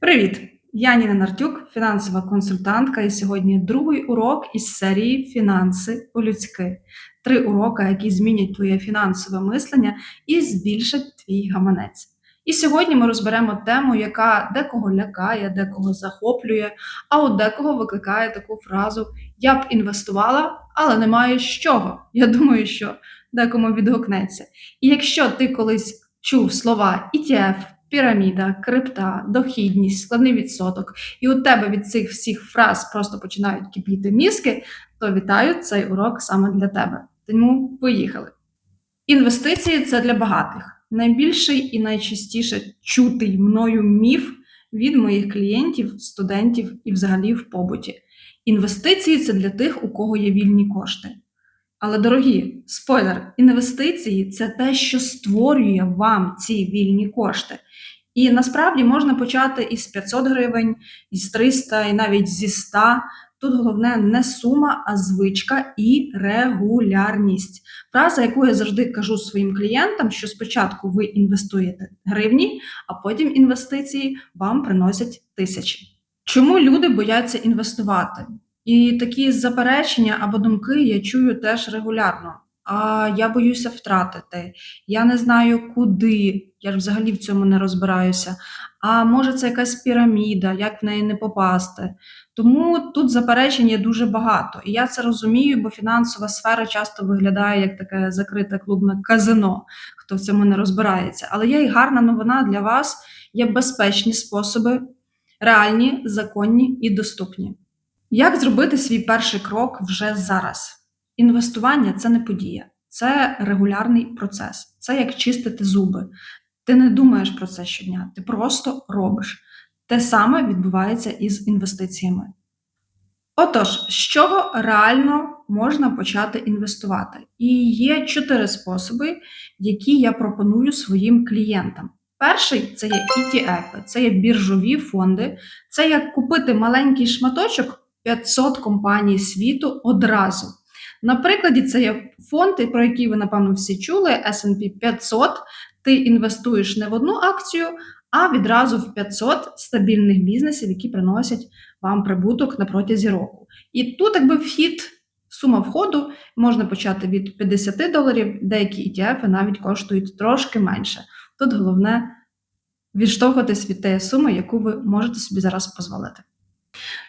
Привіт! Я Ніна Нартюк, фінансова консультантка, і сьогодні другий урок із серії Фінанси по-людськи. Три уроки, які змінять твоє фінансове мислення і збільшать твій гаманець. І сьогодні ми розберемо тему, яка декого лякає, декого захоплює, а у декого викликає таку фразу Я б інвестувала, але не маю з чого. Я думаю, що декому відгукнеться. І якщо ти колись чув слова ETF, піраміда, крипта, дохідність, складний відсоток, і у тебе від цих всіх фраз просто починають кипіти мізки, то вітаю цей урок саме для тебе. Тому поїхали. Інвестиції це для багатих. Найбільший і найчастіше чутий мною міф від моїх клієнтів, студентів і взагалі в побуті. Інвестиції це для тих, у кого є вільні кошти. Але, дорогі, спойлер, інвестиції це те, що створює вам ці вільні кошти. І насправді можна почати із 500 гривень, із 300 і навіть зі 100. Тут головне не сума, а звичка і регулярність. Фраза, яку я завжди кажу своїм клієнтам, що спочатку ви інвестуєте гривні, а потім інвестиції вам приносять тисячі. Чому люди бояться інвестувати? І такі заперечення або думки я чую теж регулярно. А я боюся втратити, я не знаю куди, я ж взагалі в цьому не розбираюся. А може, це якась піраміда, як в неї не попасти. Тому тут заперечень є дуже багато. І я це розумію, бо фінансова сфера часто виглядає як таке закрите клубне казино, хто в цьому не розбирається. Але є і гарна новина для вас: є безпечні способи, реальні, законні і доступні. Як зробити свій перший крок вже зараз? Інвестування це не подія, це регулярний процес, це як чистити зуби. Ти не думаєш про це щодня, ти просто робиш. Те саме відбувається із інвестиціями. Отож, з чого реально можна почати інвестувати? І є чотири способи, які я пропоную своїм клієнтам. Перший це є ETF, це є біржові фонди, це як купити маленький шматочок 500 компаній світу одразу. На прикладі це є фонди, про які ви, напевно, всі чули, SP 500. Ти інвестуєш не в одну акцію, а відразу в 500 стабільних бізнесів, які приносять вам прибуток на протязі року. І тут, якби вхід, сума входу можна почати від 50 доларів, деякі ETF навіть коштують трошки менше. Тут головне відштовхуватись від тієї суми, яку ви можете собі зараз дозволити.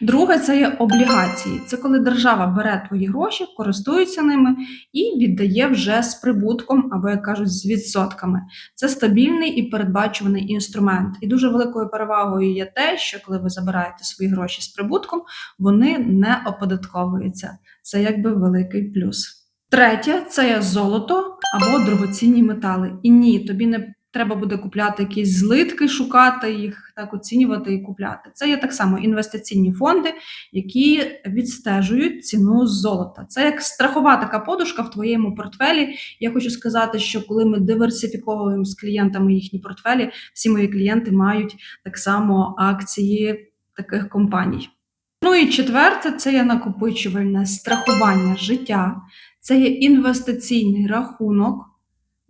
Друге, це є облігації. Це коли держава бере твої гроші, користується ними і віддає вже з прибутком, або, як кажуть, з відсотками. Це стабільний і передбачуваний інструмент. І дуже великою перевагою є те, що коли ви забираєте свої гроші з прибутком, вони не оподатковуються. Це якби великий плюс. Третє це є золото або дорогоцінні метали. І ні, тобі не треба буде купляти якісь злитки, шукати їх, так оцінювати і купляти. Це є так само інвестиційні фонди, які відстежують ціну золота. Це як страхова така подушка в твоєму портфелі. Я хочу сказати, що коли ми диверсифіковуємо з клієнтами їхні портфелі, всі мої клієнти мають так само акції таких компаній. Ну і четверте, це є накопичувальне страхування життя, це є інвестиційний рахунок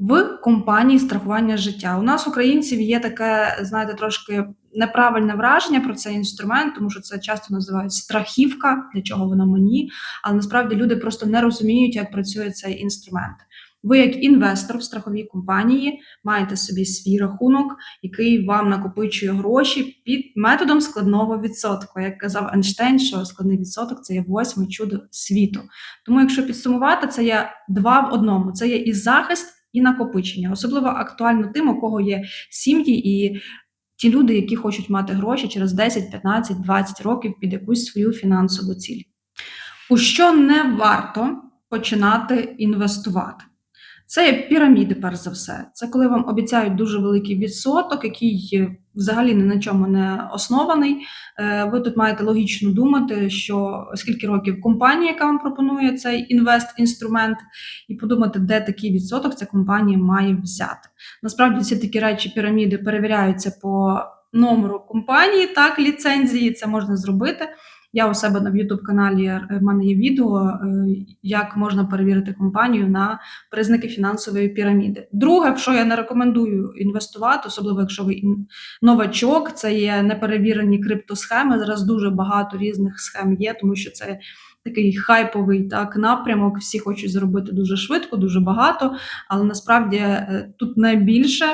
в компанії страхування життя. У нас, українців, є таке, знаєте, трошки неправильне враження про цей інструмент, тому що це часто називають страхівка, для чого воно мені. Але насправді люди просто не розуміють, як працює цей інструмент. Ви, як інвестор в страховій компанії, маєте собі свій рахунок, який вам накопичує гроші під методом складного відсотку. Як казав Ейнштейн, що складний відсоток це є восьме чудо світу. Тому, якщо підсумувати, це є два в одному: це є і захист і накопичення. Особливо актуально тим, у кого є сім'ї і ті люди, які хочуть мати гроші через 10, 15, 20 років під якусь свою фінансову ціль. У що не варто починати інвестувати? Це є піраміди, перш за все. Це коли вам обіцяють дуже великий відсоток, який взагалі ні на чому не оснований. Е, ви тут маєте логічно думати, що скільки років компанія, яка вам пропонує цей інвест-інструмент, і подумати, де такий відсоток ця компанія має взяти. Насправді всі такі речі піраміди перевіряються по номеру компанії, так, ліцензії, це можна зробити. Я у себе на youtube каналі е, в мене є відео, е, як можна перевірити компанію на признаки фінансової піраміди. Друге, в що я не рекомендую інвестувати, особливо якщо ви новачок, це є неперевірені криптосхеми. Зараз дуже багато різних схем є, тому що це такий хайповий так напрямок. Всі хочуть заробити дуже швидко, дуже багато, але насправді е, тут найбільше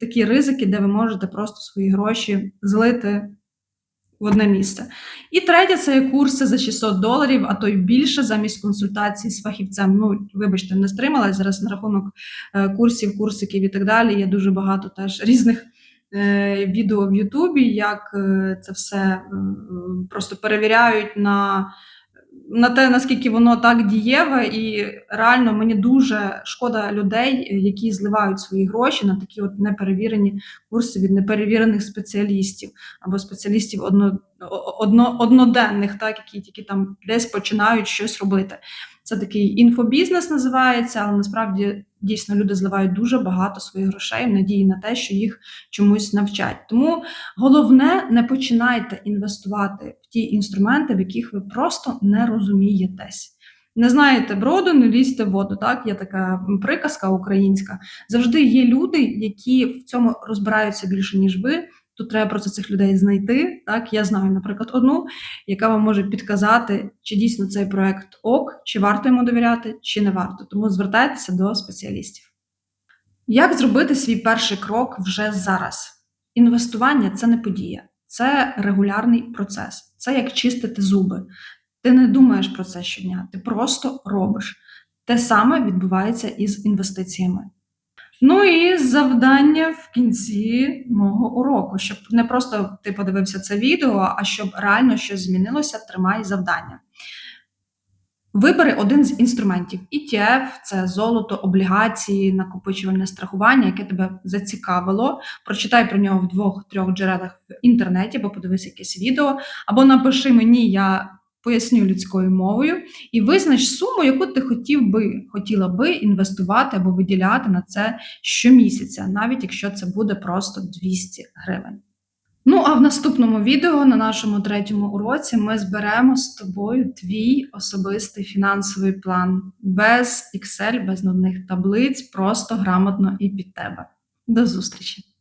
такі ризики, де ви можете просто свої гроші злити в одне місце. І третє це курси за 600 доларів, а то й більше замість консультації з фахівцем. Ну, вибачте, не стрималась зараз на рахунок е, курсів, курсиків і так далі. Є дуже багато теж різних е, відео в Ютубі, як е, це все просто перевіряють на. На те, наскільки воно так дієве, і реально мені дуже шкода людей, які зливають свої гроші на такі от неперевірені курси від неперевірених спеціалістів або спеціалістів одно, одно, одноденних, так, які тільки там десь починають щось робити. Це такий інфобізнес називається, але насправді дійсно люди зливають дуже багато своїх грошей в надії на те, що їх чомусь навчать. Тому головне не починайте інвестувати в ті інструменти, в яких ви просто не розумієтесь. Не знаєте броду, не лізьте в воду. Так, є така приказка українська. Завжди є люди, які в цьому розбираються більше, ніж ви. Тут треба просто цих людей знайти. Так, я знаю, наприклад, одну, яка вам може підказати, чи дійсно цей проект ок, чи варто йому довіряти, чи не варто. Тому звертайтеся до спеціалістів. Як зробити свій перший крок вже зараз? Інвестування це не подія, це регулярний процес. Це як чистити зуби. Ти не думаєш про це щодня, ти просто робиш. Те саме відбувається із інвестиціями. Ну і завдання в кінці мого уроку, щоб не просто ти подивився це відео, а щоб реально щось змінилося, тримай завдання. Вибери один з інструментів. ETF – це золото, облігації, накопичувальне страхування, яке тебе зацікавило. Прочитай про нього в двох-трьох джерелах в інтернеті, або подивись якесь відео, або напиши мені, я поясню людською мовою, і визнач суму, яку ти хотів би, хотіла би інвестувати або виділяти на це щомісяця, навіть якщо це буде просто 200 гривень. Ну, а в наступному відео на нашому третьому уроці ми зберемо з тобою твій особистий фінансовий план без Excel, без нудних таблиць, просто грамотно і під тебе. До зустрічі!